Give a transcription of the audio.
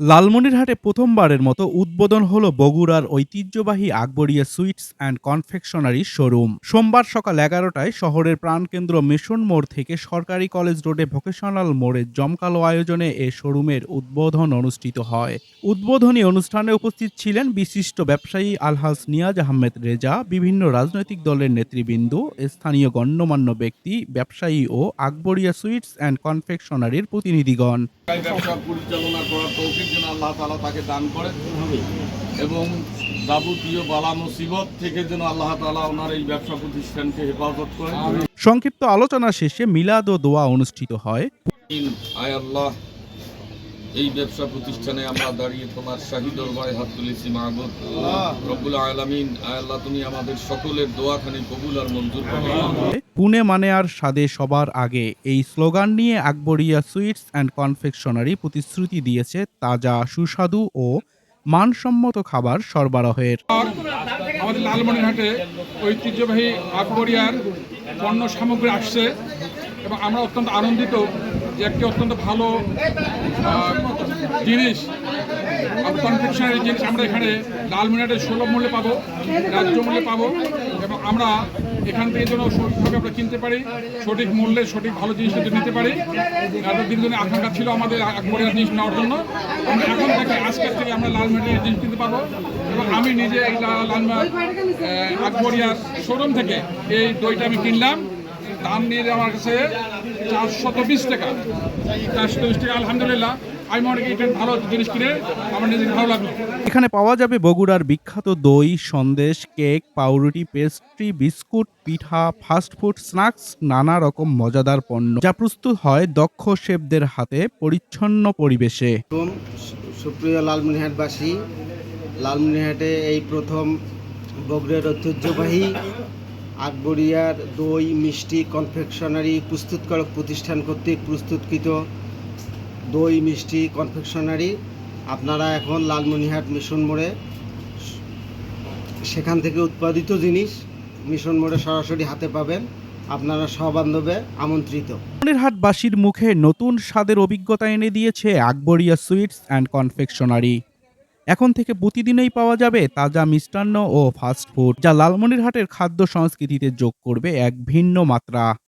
লালমনিরহাটে প্রথমবারের মতো উদ্বোধন হলো বগুড়ার ঐতিহ্যবাহী Akbaria sweets and confectionery showroom. সোমবার সকাল এগারোটায় শহরের প্রাণকেন্দ্র মিশন মোড় থেকে সরকারি কলেজ রোডে ভোকেশনাল মোড়ে জমকালো আয়োজনে এ শোরুমের উদ্বোধন অনুষ্ঠিত হয়। উদ্বোধনী অনুষ্ঠানে উপস্থিত ছিলেন বিশিষ্ট ব্যবসায়ী আলহাজ নিয়াজ আহমেদ রেজা, বিভিন্ন রাজনৈতিক দলের নেতৃবৃন্দ, স্থানীয় গণ্যমান্য ব্যক্তি, ব্যবসায়ী ও আকবরিয়া সুইটস অ্যান্ড কনফেকশনারির প্রতিনিধিগণ। ব্যবসা পরিচালনা করার তৌফিক যেন আল্লাহ তালা তাকে দান করে। এবং যাবতীয় বালা মুসিবত থেকে যেন আল্লাহ তালা ওনার এই ব্যবসা প্রতিষ্ঠানকে হেফাজত করে। সংক্ষিপ্ত আলোচনা শেষে মিলাদ ও দোয়া অনুষ্ঠিত হয়। আয় আল্লাহ। এই ব্যবসা প্রতিষ্ঠানে আমরা দাঁড়িয়ে তোমার শাহী দরবারে হাত তুলেছি মাহবুদ রব্বুল আলামিন আয় আল্লাহ তুমি আমাদের সকলের দোয়াখানি কবুল আর মঞ্জুর পুনে মানে আর স্বাদে সবার আগে এই স্লোগান নিয়ে আকবরিয়া সুইটস অ্যান্ড কনফেকশনারি প্রতিশ্রুতি দিয়েছে তাজা সুস্বাদু ও মানসম্মত খাবার সরবরাহের। আমাদের লালমনিরহাটে ঐতিহ্যবাহী আকবরিয়ার পণ্য সামগ্রী আসছে এবং আমরা অত্যন্ত আনন্দিত যে একটি অত্যন্ত ভালো জিনিস কনফেকশনারি জিনিস আমরা এখানে লালমনিরহাটে সুলভ মূল্যে পাবো, রাজ্য মূল্যে পাবো, এবং আমরা এখান থেকে যেন সঠিকভাবে আমরা কিনতে পারি, সঠিক মূল্যে সঠিক ভালো জিনিসটা যেন নিতে পারি এতদিন ধরে আকাঙ্ক্ষা ছিল আমাদের আকবরিয়ার জিনিস নেওয়ার জন্য আমরা এখন থেকে আজকের থেকে আমরা লালমনিরহাটের জিনিস কিনতে পারব, এবং আমি নিজে এই লা- আকবরিয়ার শোরুম থেকে এই দইটা আমি কিনলাম, দাম নিয়ে আমার কাছে চারশত টাকা চারশত টাকা, আলহামদুলিল্লাহ। আমি মনে করি এটা ভালো জিনিস কিনে আমার নিজের ভালো লাগল। এখানে পাওয়া যাবে বগুড়ার বিখ্যাত দই সন্দেশ কেক পাউরুটি পেস্ট্রি বিস্কুট পিঠা ফাস্টফুড স্ন্যাক্স নানা রকম মজাদার পণ্য। যা প্রস্তুত হয় দক্ষ শেফদের হাতে পরিচ্ছন্ন পরিবেশে। প্রথম সুপ্রিয় লালমনিরহাটবাসী লালমনিরহাটে এই প্রথম বগুড়ার ঐতিহ্যবাহী আকবরিয়ার দই মিষ্টি কনফেকশনারি প্রস্তুতকারক প্রতিষ্ঠান কর্তৃক প্রস্তুতকৃত দই, মিষ্টি কনফেকশনারি আপনারা এখন লালমনিরহাট মিশন মোড়ে সেখান থেকে উৎপাদিত জিনিস মিশন মোড়ে সরাসরি হাতে পাবেন। আপনারা সবান্ধবে আমন্ত্রিত। হাটবাসীর মুখে নতুন স্বাদের অভিজ্ঞতা এনে দিয়েছে আকবরিয়া সুইটস অ্যান্ড কনফেকশনারি। এখন থেকে প্রতিদিনেই পাওয়া যাবে তাজা মিষ্টান্ন ও ফাস্টফুড যা লালমনিরহাটের খাদ্য সংস্কৃতিতে যোগ করবে এক ভিন্ন মাত্রা।